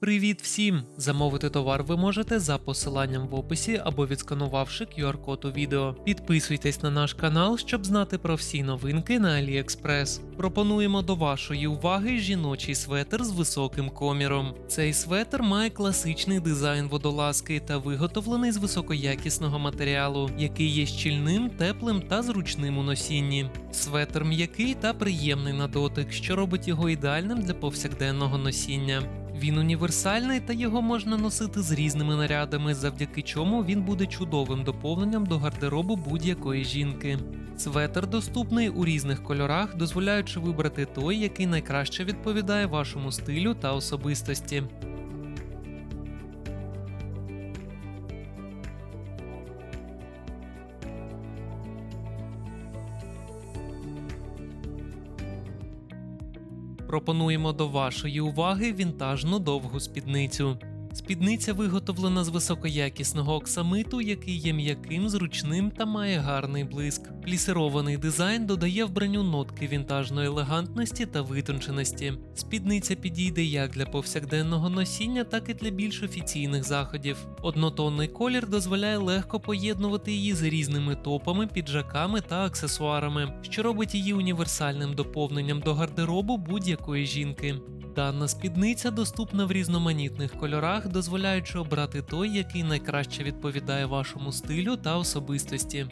Привіт всім! Замовити товар ви можете за посиланням в описі або відсканувавши QR-код у відео. Підписуйтесь на наш канал, щоб знати про всі новинки на AliExpress. Пропонуємо до вашої уваги жіночий светр з високим коміром. Цей светр має класичний дизайн водолазки та виготовлений з високоякісного матеріалу, який є щільним, теплим та зручним у носінні. Светр м'який та приємний на дотик, що робить його ідеальним для повсякденного носіння. Він універсальний та його можна носити з різними нарядами, завдяки чому він буде чудовим доповненням до гардеробу будь-якої жінки. Светер доступний у різних кольорах, дозволяючи вибрати той, який найкраще відповідає вашому стилю та особистості. Пропонуємо до вашої уваги вінтажну довгу спідницю. Спідниця виготовлена з високоякісного оксамиту, який є м'яким, зручним та має гарний блиск. Плісирований дизайн додає вбранню нотки вінтажної елегантності та витонченості. Спідниця підійде як для повсякденного носіння, так і для більш офіційних заходів. Однотонний колір дозволяє легко поєднувати її з різними топами, піджаками та аксесуарами, що робить її універсальним доповненням до гардеробу будь-якої жінки. Дана спідниця доступна в різноманітних кольорах, дозволяючи обрати той, який найкраще відповідає вашому стилю та особистості.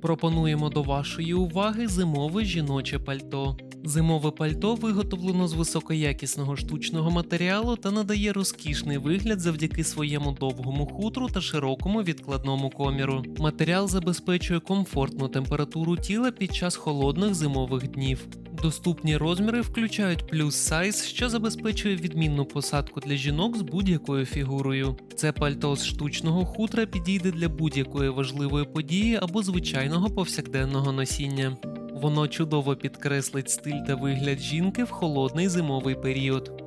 Пропонуємо до вашої уваги зимове жіноче пальто. Зимове пальто виготовлено з високоякісного штучного матеріалу та надає розкішний вигляд завдяки своєму довгому хутру та широкому відкладному коміру. Матеріал забезпечує комфортну температуру тіла під час холодних зимових днів. Доступні розміри включають плюс сайз, що забезпечує відмінну посадку для жінок з будь-якою фігурою. Це пальто з штучного хутра підійде для будь-якої важливої події або звичайного повсякденного носіння. Воно чудово підкреслить стиль та вигляд жінки в холодний зимовий період.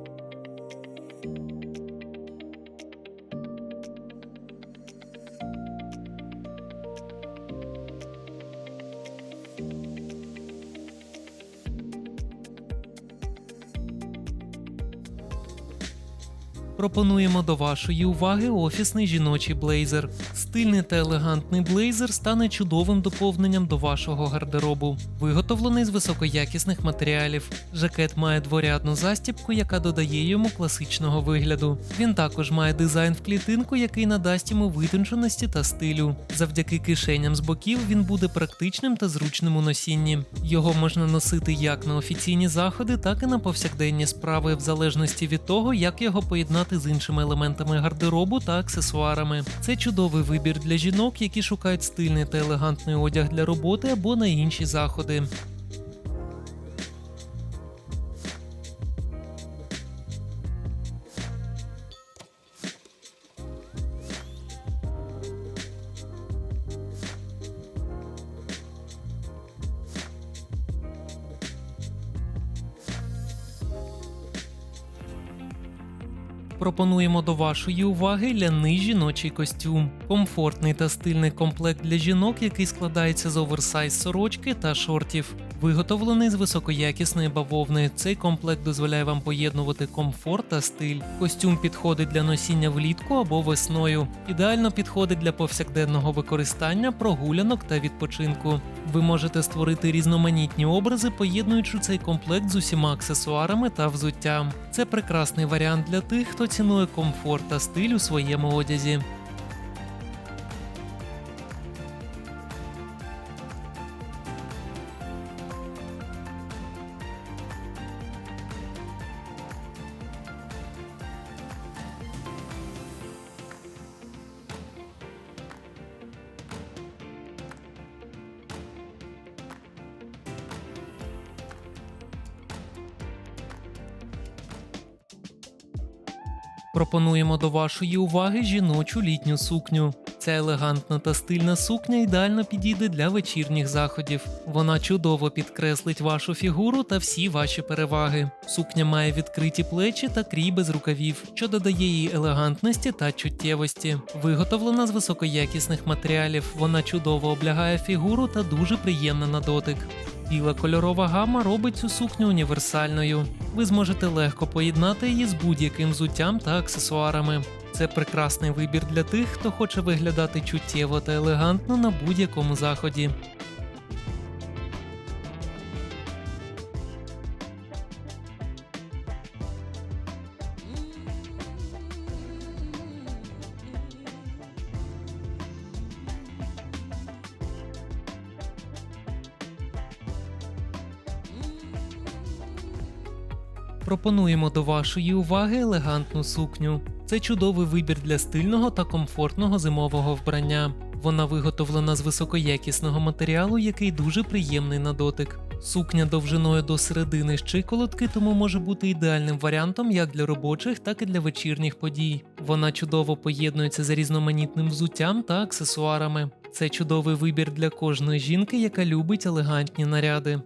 Пропонуємо до вашої уваги офісний жіночий блейзер. Стильний та елегантний блейзер стане чудовим доповненням до вашого гардеробу. Виготовлений з високоякісних матеріалів. Жакет має дворядну застібку, яка додає йому класичного вигляду. Він також має дизайн в клітинку, який надасть йому витонченості та стилю. Завдяки кишеням з боків він буде практичним та зручним у носінні. Його можна носити як на офіційні заходи, так і на повсякденні справи, в залежності від того, як його поєднати з іншими елементами гардеробу та аксесуарами. Це чудовий вибір для жінок, які шукають стильний та елегантний одяг для роботи або на інші заходи. Пропонуємо до вашої уваги ляний жіночий костюм. Комфортний та стильний комплект для жінок, який складається з оверсайз сорочки та шортів. Виготовлений з високоякісної бавовни. Цей комплект дозволяє вам поєднувати комфорт та стиль. Костюм підходить для носіння влітку або весною. Ідеально підходить для повсякденного використання, прогулянок та відпочинку. Ви можете створити різноманітні образи, поєднуючи цей комплект з усіма аксесуарами та взуттям. Це прекрасний варіант для тих, хто цінує комфорт та стиль у своєму одязі. Пропонуємо до вашої уваги жіночу літню сукню. Ця елегантна та стильна сукня ідеально підійде для вечірніх заходів. Вона чудово підкреслить вашу фігуру та всі ваші переваги. Сукня має відкриті плечі та крій без рукавів, що додає їй елегантності та чуттєвості. Виготовлена з високоякісних матеріалів. Вона чудово облягає фігуру та дуже приємна на дотик. Біла кольорова гама робить цю сукню універсальною. Ви зможете легко поєднати її з будь-яким взуттям та аксесуарами. Це прекрасний вибір для тих, хто хоче виглядати чуттєво та елегантно на будь-якому заході. Пропонуємо до вашої уваги елегантну сукню. Це чудовий вибір для стильного та комфортного зимового вбрання. Вона виготовлена з високоякісного матеріалу, який дуже приємний на дотик. Сукня довжиною до середини щиколотки, тому може бути ідеальним варіантом як для робочих, так і для вечірніх подій. Вона чудово поєднується з різноманітним взуттям та аксесуарами. Це чудовий вибір для кожної жінки, яка любить елегантні наряди.